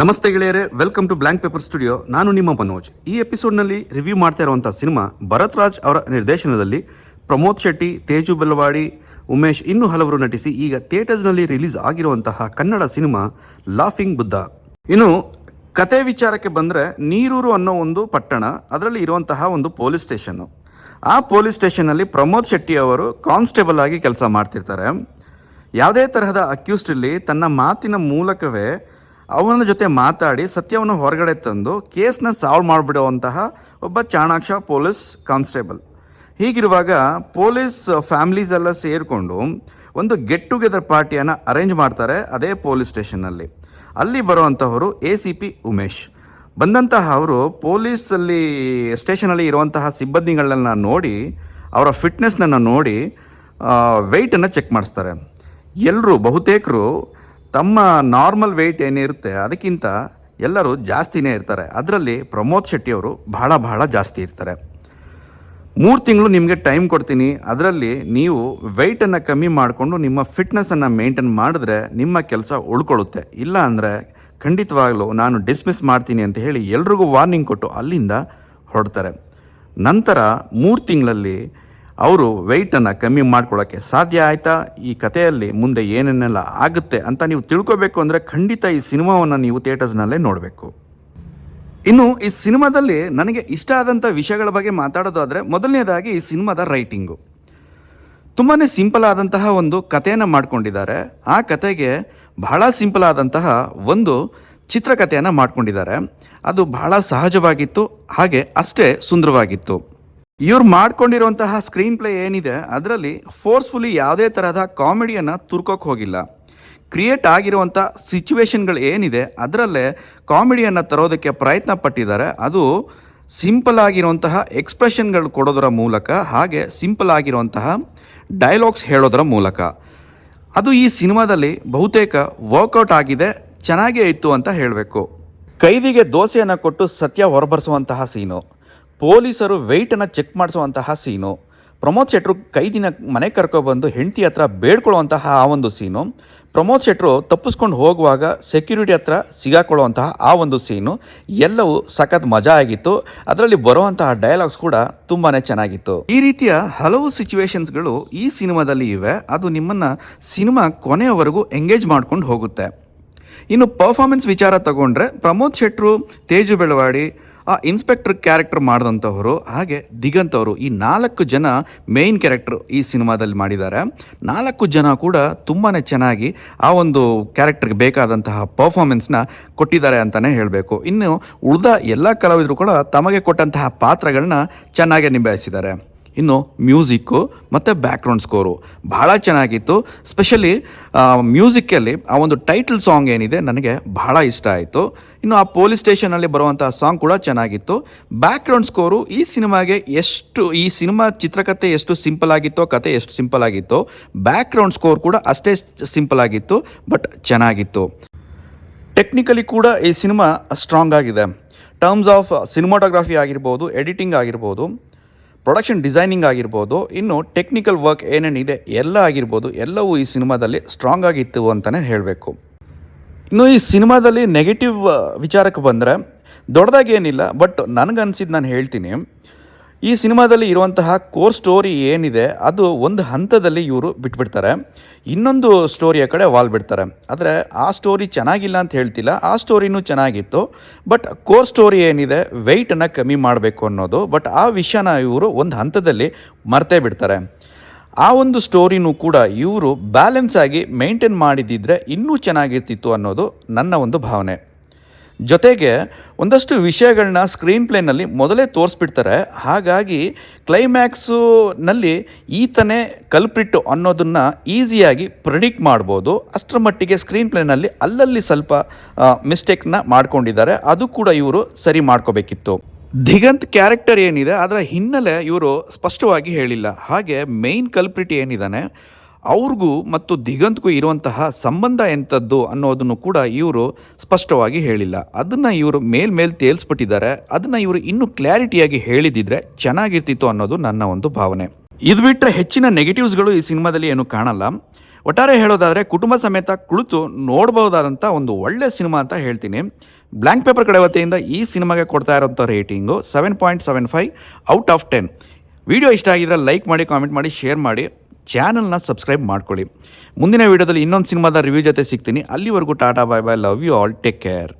ನಮಸ್ತೆ ಗೆಳೆಯರೆ welcome to blank paper studio ನಾನು ನಿಮ್ಮ ಮನೋಜ್. ಈ ಎಪಿಸೋಡ್ನಲ್ಲಿ ರಿವ್ಯೂ ಮಾಡ್ತಾ ಇರುವಂಥ ಸಿನಿಮಾ ಭರತ್ ರಾಜ್ ಅವರ ನಿರ್ದೇಶನದಲ್ಲಿ ಪ್ರಮೋದ್ ಶೆಟ್ಟಿ, ತೇಜು ಬೆಲ್ಲವಾಡಿ, ಉಮೇಶ್ ಇನ್ನೂ ಹಲವರು ನಟಿಸಿ ಈಗ ಥಿಯೇಟರ್ಸ್ನಲ್ಲಿ ರಿಲೀಸ್ ಆಗಿರುವಂತಹ ಕನ್ನಡ ಸಿನಿಮಾ ಲಾಫಿಂಗ್ ಬುದ್ಧ ಇನ್ನು ಕತೆ ವಿಚಾರಕ್ಕೆ ಬಂದರೆ ನೀರೂರು ಅನ್ನೋ ಒಂದು ಪಟ್ಟಣ, ಅದರಲ್ಲಿ ಇರುವಂತಹ ಒಂದು ಪೊಲೀಸ್ ಸ್ಟೇಷನ್ನು ಆ ಪೊಲೀಸ್ ಸ್ಟೇಷನ್ನಲ್ಲಿ ಪ್ರಮೋದ್ ಶೆಟ್ಟಿ ಅವರು ಕಾನ್ಸ್ಟೇಬಲ್ ಆಗಿ ಕೆಲಸ ಮಾಡ್ತಿರ್ತಾರೆ. ಯಾವುದೇ ತರಹದ ಅಕ್ಯೂಸ್ಟಲ್ಲಿ ತನ್ನ ಮಾತಿನ ಮೂಲಕವೇ ಅವನ ಜೊತೆ ಮಾತಾಡಿ ಸತ್ಯವನ್ನು ಹೊರಗಡೆ ತಂದು ಕೇಸ್ನ ಸಾಲ್ವ್ ಮಾಡಿಬಿಡುವಂತಹ ಒಬ್ಬ ಚಾಣಾಕ್ಷ ಪೊಲೀಸ್ ಕಾನ್ಸ್ಟೇಬಲ್. ಹೀಗಿರುವಾಗ ಪೊಲೀಸ್ ಫ್ಯಾಮಿಲೀಸ್ ಎಲ್ಲ ಸೇರಿಕೊಂಡು ಒಂದು ಗೆಟ್ ಟುಗೆದರ್ ಪಾರ್ಟಿಯನ್ನು ಅರೇಂಜ್ ಮಾಡ್ತಾರೆ ಅದೇ ಪೊಲೀಸ್ ಸ್ಟೇಷನ್ನಲ್ಲಿ. ಅಲ್ಲಿ ಬರುವಂತಹವರು ಎ ಸಿ ಪಿ ಉಮೇಶ್. ಬಂದಂತಹ ಅವರು ಪೊಲೀಸಲ್ಲಿ ಸ್ಟೇಷನಲ್ಲಿ ಇರುವಂತಹ ಸಿಬ್ಬಂದಿಗಳನ್ನ ನೋಡಿ, ಅವರ ಫಿಟ್ನೆಸ್ನನ್ನು ನೋಡಿ ವೆಯ್ಟನ್ನು ಚೆಕ್ ಮಾಡಿಸ್ತಾರೆ. ಎಲ್ಲರೂ ಬಹುತೇಕರು ತಮ್ಮ ನಾರ್ಮಲ್ ವೆಯ್ಟ್ ಏನಿರುತ್ತೆ ಅದಕ್ಕಿಂತ ಎಲ್ಲರೂ ಜಾಸ್ತಿನೇ ಇರ್ತಾರೆ. ಅದರಲ್ಲಿ ಪ್ರಮೋದ್ ಶೆಟ್ಟಿ ಅವರು ಬಹಳ ಬಹಳ ಜಾಸ್ತಿ ಇರ್ತಾರೆ. ಮೂರು ತಿಂಗಳು ನಿಮಗೆ ಟೈಮ್ ಕೊಡ್ತೀನಿ. ಅದರಲ್ಲಿ ನೀವು ವೆಯ್ಟನ್ನು ಕಮ್ಮಿ ಮಾಡಿಕೊಂಡು ನಿಮ್ಮ ಫಿಟ್ನೆಸ್ಸನ್ನು ಮೇಂಟೈನ್ ಮಾಡಿದ್ರೆ ನಿಮ್ಮ ಕೆಲಸ ಉಳ್ಕೊಳ್ಳುತ್ತೆ. ಇಲ್ಲ ಅಂದರೆ ಖಂಡಿತವಾಗಲೂ ನಾನು ಡಿಸ್ಮಿಸ್ ಮಾಡ್ತೀನಿ ಅಂತ ಹೇಳಿ ಎಲ್ರಿಗೂ ವಾರ್ನಿಂಗ್ ಕೊಟ್ಟು ಅಲ್ಲಿಂದ ಹೊರಡ್ತಾರೆ. ನಂತರ ಮೂರು ತಿಂಗಳಲ್ಲಿ ಅವರು ವೆಯ್ಟನ್ನು ಕಮ್ಮಿ ಮಾಡ್ಕೊಳ್ಳೋಕ್ಕೆ ಸಾಧ್ಯ ಆಯಿತಾ? ಈ ಕಥೆಯಲ್ಲಿ ಮುಂದೆ ಏನೇನೆಲ್ಲ ಆಗುತ್ತೆ ಅಂತ ನೀವು ತಿಳ್ಕೊಬೇಕು ಅಂದರೆ ಖಂಡಿತ ಈ ಸಿನಿಮಾವನ್ನು ನೀವು ಥಿಯೇಟರ್ಸ್ನಲ್ಲೇ ನೋಡಬೇಕು. ಇನ್ನು ಈ ಸಿನಿಮಾದಲ್ಲಿ ನನಗೆ ಇಷ್ಟ ಆದಂಥ ವಿಷಯಗಳ ಬಗ್ಗೆ ಮಾತಾಡೋದಾದರೆ ಮೊದಲನೇದಾಗಿ ಈ ಸಿನಿಮಾದ ರೈಟಿಂಗು ತುಂಬಾ ಸಿಂಪಲ್ ಆದಂತಹ ಒಂದು ಕಥೆಯನ್ನು ಮಾಡ್ಕೊಂಡಿದ್ದಾರೆ. ಆ ಕತೆಗೆ ಬಹಳ ಸಿಂಪಲ್ ಆದಂತಹ ಒಂದು ಚಿತ್ರಕಥೆಯನ್ನು ಮಾಡ್ಕೊಂಡಿದ್ದಾರೆ. ಅದು ಬಹಳ ಸಹಜವಾಗಿತ್ತು, ಹಾಗೆ ಅಷ್ಟೇ ಸುಂದರವಾಗಿತ್ತು. ಇವ್ರು ಮಾಡ್ಕೊಂಡಿರುವಂತಹ ಸ್ಕ್ರೀನ್ ಪ್ಲೇ ಏನಿದೆ, ಅದರಲ್ಲಿ ಫೋರ್ಸ್ಫುಲಿ ಯಾವುದೇ ತರಹದ ಕಾಮಿಡಿಯನ್ನು ತುರ್ಕೋಕೆ ಹೋಗಿಲ್ಲ. ಕ್ರಿಯೇಟ್ ಆಗಿರುವಂಥ ಸಿಚುವೇಶನ್ಗಳು ಏನಿದೆ, ಅದರಲ್ಲೇ ಕಾಮಿಡಿಯನ್ನು ತರೋದಕ್ಕೆ ಪ್ರಯತ್ನ ಪಟ್ಟಿದ್ದಾರೆ. ಅದು ಸಿಂಪಲ್ ಆಗಿರುವಂತಹ ಎಕ್ಸ್ಪ್ರೆಷನ್ಗಳು ಕೊಡೋದರ ಮೂಲಕ, ಹಾಗೆ ಸಿಂಪಲ್ ಆಗಿರುವಂತಹ ಡೈಲಾಗ್ಸ್ ಹೇಳೋದರ ಮೂಲಕ. ಅದು ಈ ಸಿನಿಮಾದಲ್ಲಿ ಬಹುತೇಕ ವರ್ಕೌಟ್ ಆಗಿದೆ, ಚೆನ್ನಾಗೇ ಇತ್ತು ಅಂತ ಹೇಳಬೇಕು. ಕೈದಿಗೆ ದೋಸೆಯನ್ನು ಕೊಟ್ಟು ಸತ್ಯ ಹೊರಬರಿಸುವಂತಹ ಸೀನು ಪೊಲೀಸರು ವೆಯ್ಟನ್ನು ಚೆಕ್ ಮಾಡಿಸುವಂತಹ ಸೀನು ಪ್ರಮೋದ್ ಶೆಟ್ರು ಕೈದಿನ ಮನೆ ಕರ್ಕೊಬಂದು ಹೆಂಡತಿ ಹತ್ರ ಬೇಡ್ಕೊಳ್ಳುವಂತಹ ಆ ಒಂದು ಸೀನು ಪ್ರಮೋದ್ ಶೆಟ್ರು ತಪ್ಪಿಸ್ಕೊಂಡು ಹೋಗುವಾಗ ಸೆಕ್ಯೂರಿಟಿ ಹತ್ರ ಸಿಗಾಕೊಳ್ಳುವಂತಹ ಆ ಒಂದು ಸೀನು ಎಲ್ಲವೂ ಸಖತ್ ಮಜಾ ಆಗಿತ್ತು. ಅದರಲ್ಲಿ ಬರುವಂತಹ ಡೈಲಾಗ್ಸ್ ಕೂಡ ತುಂಬಾ ಚೆನ್ನಾಗಿತ್ತು. ಈ ರೀತಿಯ ಹಲವು ಸಿಚುವೇಶನ್ಸ್ಗಳು ಈ ಸಿನಿಮಾದಲ್ಲಿ ಇವೆ. ಅದು ನಿಮ್ಮನ್ನು ಸಿನಿಮಾ ಕೊನೆಯವರೆಗೂ ಎಂಗೇಜ್ ಮಾಡ್ಕೊಂಡು ಹೋಗುತ್ತೆ. ಇನ್ನು ಪರ್ಫಾರ್ಮೆನ್ಸ್ ವಿಚಾರ ತಗೊಂಡ್ರೆ ಪ್ರಮೋದ್ ಶೆಟ್ರು ತೇಜು ಬೆಳವಾಡಿ ಆ ಇನ್ಸ್ಪೆಕ್ಟರ್ ಕ್ಯಾರೆಕ್ಟರ್ ಮಾಡಿದಂಥವರು ಹಾಗೆ ದಿಗಂತ್ ಅವರು ಈ ನಾಲ್ಕು ಜನ ಮೇಯ್ನ್ ಕ್ಯಾರೆಕ್ಟರ್ ಈ ಸಿನಿಮಾದಲ್ಲಿ ಮಾಡಿದ್ದಾರೆ. ನಾಲ್ಕು ಜನ ಕೂಡ ತುಂಬಾ ಚೆನ್ನಾಗಿ ಆ ಒಂದು ಕ್ಯಾರೆಕ್ಟರ್ಗೆ ಬೇಕಾದಂತಹ ಪರ್ಫಾರ್ಮೆನ್ಸ್ನ ಕೊಟ್ಟಿದ್ದಾರೆ ಅಂತಲೇ ಹೇಳಬೇಕು. ಇನ್ನು ಉಳಿದ ಎಲ್ಲ ಕಲಾವಿದರು ಕೂಡ ತಮಗೆ ಕೊಟ್ಟಂತಹ ಪಾತ್ರಗಳನ್ನ ಚೆನ್ನಾಗಿ ನಿಭಾಯಿಸಿದ್ದಾರೆ. ಇನ್ನು ಮ್ಯೂಸಿಕ್ಕು ಮತ್ತು ಬ್ಯಾಕ್ಗ್ರೌಂಡ್ ಸ್ಕೋರು ಭಾಳ ಚೆನ್ನಾಗಿತ್ತು. ಸ್ಪೆಷಲಿ ಮ್ಯೂಸಿಕ್ಕಲ್ಲಿ ಆ ಒಂದು ಟೈಟಲ್ ಸಾಂಗ್ ಏನಿದೆ ನನಗೆ ಬಹಳ ಇಷ್ಟ ಆಯಿತು. ಇನ್ನು ಆ ಪೊಲೀಸ್ ಸ್ಟೇಷನಲ್ಲಿ ಬರುವಂಥ ಸಾಂಗ್ ಕೂಡ ಚೆನ್ನಾಗಿತ್ತು. ಬ್ಯಾಕ್ಗ್ರೌಂಡ್ ಸ್ಕೋರು ಈ ಸಿನಿಮಾಗೆ ಎಷ್ಟು, ಈ ಸಿನಿಮಾ ಚಿತ್ರಕಥೆ ಎಷ್ಟು ಸಿಂಪಲ್ ಆಗಿತ್ತೋ, ಕತೆ ಎಷ್ಟು ಸಿಂಪಲ್ ಆಗಿತ್ತೋ ಬ್ಯಾಕ್ಗ್ರೌಂಡ್ ಸ್ಕೋರ್ ಕೂಡ ಅಷ್ಟೇ ಸಿಂಪಲ್ ಆಗಿತ್ತು ಬಟ್ ಚೆನ್ನಾಗಿತ್ತು. ಟೆಕ್ನಿಕಲಿ ಕೂಡ ಈ ಸಿನಿಮಾ ಸ್ಟ್ರಾಂಗ್ ಆಗಿದೆ. ಟರ್ಮ್ಸ್ ಆಫ್ ಸಿನಿಮಾಟೋಗ್ರಫಿ ಆಗಿರ್ಬೋದು ಎಡಿಟಿಂಗ್ ಆಗಿರ್ಬೋದು ಪ್ರೊಡಕ್ಷನ್ ಡಿಸೈನಿಂಗ್ ಆಗಿರ್ಬೋದು, ಇನ್ನು ಟೆಕ್ನಿಕಲ್ ವರ್ಕ್ ಏನೇನಿದೆ ಎಲ್ಲ ಆಗಿರ್ಬೋದು, ಎಲ್ಲವೂ ಈ ಸಿನಿಮಾದಲ್ಲಿ ಸ್ಟ್ರಾಂಗ್ ಆಗಿತ್ತು ಅಂತಲೇ ಹೇಳಬೇಕು. ಇನ್ನು ಈ ಸಿನಿಮಾದಲ್ಲಿ ನೆಗೆಟಿವ್ ವಿಚಾರಕ್ಕೆ ಬಂದರೆ, ದೊಡ್ಡದಾಗಿ ಏನಿಲ್ಲ ಬಟ್ ನನಗನ್ಸಿದ್ದು ನಾನು ಹೇಳ್ತೀನಿ ಈ ಸಿನಿಮಾದಲ್ಲಿ ಇರುವಂತಹ ಕೋರ್ ಸ್ಟೋರಿ ಏನಿದೆ, ಅದು ಒಂದು ಹಂತದಲ್ಲಿ ಇವರು ಬಿಟ್ಬಿಡ್ತಾರೆ. ಇನ್ನೊಂದು ಸ್ಟೋರಿಯ ಕಡೆ ವಾಲ್ ಬಿಡ್ತಾರೆ. ಆದರೆ ಆ ಸ್ಟೋರಿ ಚೆನ್ನಾಗಿಲ್ಲ ಅಂತ ಹೇಳ್ತಿಲ್ಲ. ಆ ಸ್ಟೋರಿನೂ ಚೆನ್ನಾಗಿತ್ತು. ಬಟ್ ಕೋರ್ ಸ್ಟೋರಿ ಏನಿದೆ, ವೆಯ್ಟನ್ನು ಕಮ್ಮಿ ಮಾಡಬೇಕು ಅನ್ನೋದು. ಬಟ್ ಆ ವಿಷಯನ ಇವರು ಒಂದು ಹಂತದಲ್ಲಿ ಮರ್ತೇ ಬಿಡ್ತಾರೆ. ಆ ಒಂದು ಸ್ಟೋರಿನೂ ಕೂಡ ಇವರು ಬ್ಯಾಲೆನ್ಸ್ ಆಗಿ ಮೇಂಟೈನ್ ಮಾಡಿದ್ದಿದ್ರೆ ಇನ್ನೂ ಚೆನ್ನಾಗಿರ್ತಿತ್ತು ಅನ್ನೋದು ನನ್ನ ಒಂದು ಭಾವನೆ. ಜೊತೆಗೆ ಒಂದಷ್ಟು ವಿಷಯಗಳನ್ನ ಸ್ಕ್ರೀನ್ ಪ್ಲೇನಲ್ಲಿ ಮೊದಲೇ ತೋರಿಸ್ಬಿಡ್ತಾರೆ. ಹಾಗಾಗಿ ಕ್ಲೈಮ್ಯಾಕ್ಸುನಲ್ಲಿ ಈತನೇ ಕಲ್ಪ್ರಿಟ್ಟು ಅನ್ನೋದನ್ನು ಈಸಿಯಾಗಿ ಪ್ರಿಡಿಕ್ಟ್ ಮಾಡ್ಬೋದು. ಅಷ್ಟರ ಮಟ್ಟಿಗೆ ಸ್ಕ್ರೀನ್ ಪ್ಲೇನಲ್ಲಿ ಅಲ್ಲಲ್ಲಿ ಸ್ವಲ್ಪ ಮಿಸ್ಟೇಕ್ನ ಮಾಡ್ಕೊಂಡಿದ್ದಾರೆ. ಅದು ಕೂಡ ಇವರು ಸರಿ ಮಾಡ್ಕೋಬೇಕಿತ್ತು. ದಿಗಂತ್ ಕ್ಯಾರೆಕ್ಟರ್ ಏನಿದೆ, ಅದರ ಹಿನ್ನೆಲೆ ಇವರು ಸ್ಪಷ್ಟವಾಗಿ ಹೇಳಿಲ್ಲ. ಹಾಗೆ ಮೇಯ್ನ್ ಕಲ್ಪ್ರಿಟ್ ಏನಿದ್ದಾನೆ ಅವ್ರಿಗೂ ಮತ್ತು ದಿಗಂತ್ಗೂ ಇರುವಂತಹ ಸಂಬಂಧ ಎಂಥದ್ದು ಅನ್ನೋದನ್ನು ಕೂಡ ಇವರು ಸ್ಪಷ್ಟವಾಗಿ ಹೇಳಿಲ್ಲ. ಅದನ್ನು ಇವರು ಮೇಲ್ಮೇಲ್ ತೇಲ್ಸ್ಬಿಟ್ಟಿದ್ದಾರೆ. ಅದನ್ನು ಇವರು ಇನ್ನೂ ಕ್ಲಾರಿಟಿಯಾಗಿ ಹೇಳಿದಿದ್ರೆ ಚೆನ್ನಾಗಿರ್ತಿತ್ತು ಅನ್ನೋದು ನನ್ನ ಒಂದು ಭಾವನೆ. ಇದು ಬಿಟ್ಟರೆ ಹೆಚ್ಚಿನ ನೆಗೆಟಿವ್ಸ್ಗಳು ಈ ಸಿನಿಮಾದಲ್ಲಿ ಏನು ಕಾಣಲ್ಲ. ಒಟ್ಟಾರೆ ಹೇಳೋದಾದರೆ ಕುಟುಂಬ ಸಮೇತ ಕುಳಿತು ನೋಡ್ಬೋದಾದಂಥ ಒಂದು ಒಳ್ಳೆ ಸಿನಿಮಾ ಅಂತ ಹೇಳ್ತೀನಿ. ಬ್ಲ್ಯಾಂಕ್ ಪೇಪರ್ ಕಡೆ ವತಿಯಿಂದ ಈ ಸಿನಿಮಾಗೆ ಕೊಡ್ತಾ ಇರೋಂಥ rating seven point seven five out of ten video ಇಷ್ಟ ಆಗಿದ್ರೆ ಲೈಕ್ ಮಾಡಿ, ಕಾಮೆಂಟ್ ಮಾಡಿ, ಶೇರ್ ಮಾಡಿ. ಚಾನಲ್ನ ಸಬ್ಸ್ಕ್ರೈಬ್ ಮಾಡ್ಕೊಳ್ಳಿ. ಮುಂದಿನ ವೀಡಿಯೋದಲ್ಲಿ ಇನ್ನೊಂದು ಸಿನಿಮಾದ ರಿವ್ಯೂ ಜೊತೆ ಸಿಗ್ತೀನಿ. ಅಲ್ಲಿವರೆಗೂ tata, bye bye, love you all. Take care.